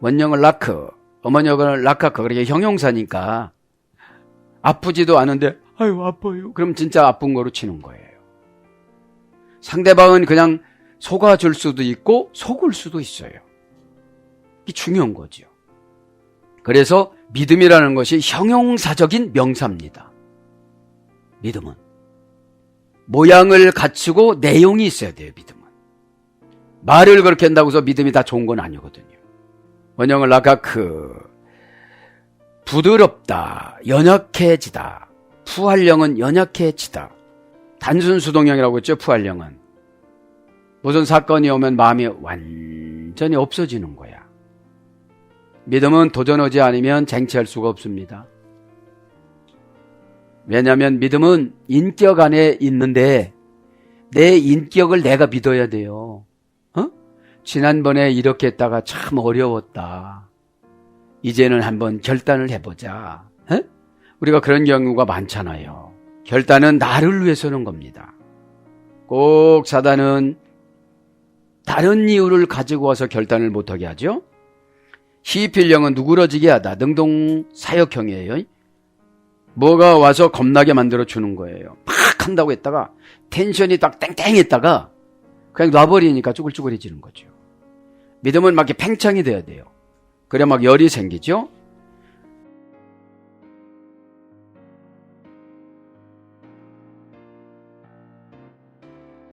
원형을 라크, 어머니역을 라카크, 그렇게 형용사니까 아프지도 않은데 아유 아파요. 그럼 진짜 아픈 거로 치는 거예요. 상대방은 그냥 속아줄 수도 있고 속을 수도 있어요. 이게 중요한 거죠. 그래서 믿음이라는 것이 형용사적인 명사입니다. 믿음은 모양을 갖추고 내용이 있어야 돼요. 믿음은 말을 그렇게 한다고 해서 믿음이 다 좋은 건 아니거든요. 원형을 라카크 부드럽다, 연약해지다. 푸활령은 연약해지다. 단순 수동형이라고 했죠. 푸활령은 무슨 사건이 오면 마음이 완전히 없어지는 거야. 믿음은 도전하지 않으면 쟁취할 수가 없습니다. 왜냐하면 믿음은 인격 안에 있는데 내 인격을 내가 믿어야 돼요. 어? 지난번에 이렇게 했다가 참 어려웠다. 이제는 한번 결단을 해보자. 에? 우리가 그런 경우가 많잖아요. 결단은 나를 위해서 하는 겁니다. 꼭 사단은 다른 이유를 가지고 와서 결단을 못하게 하죠. 시필령은 누그러지게 하다. 능동 사역형이에요. 뭐가 와서 겁나게 만들어 주는 거예요. 막 한다고 했다가 텐션이 딱 땡땡했다가 그냥 놔버리니까 쭈글쭈글해지는 거죠. 믿음은 막 이렇게 팽창이 돼야 돼요. 그래 막 열이 생기죠.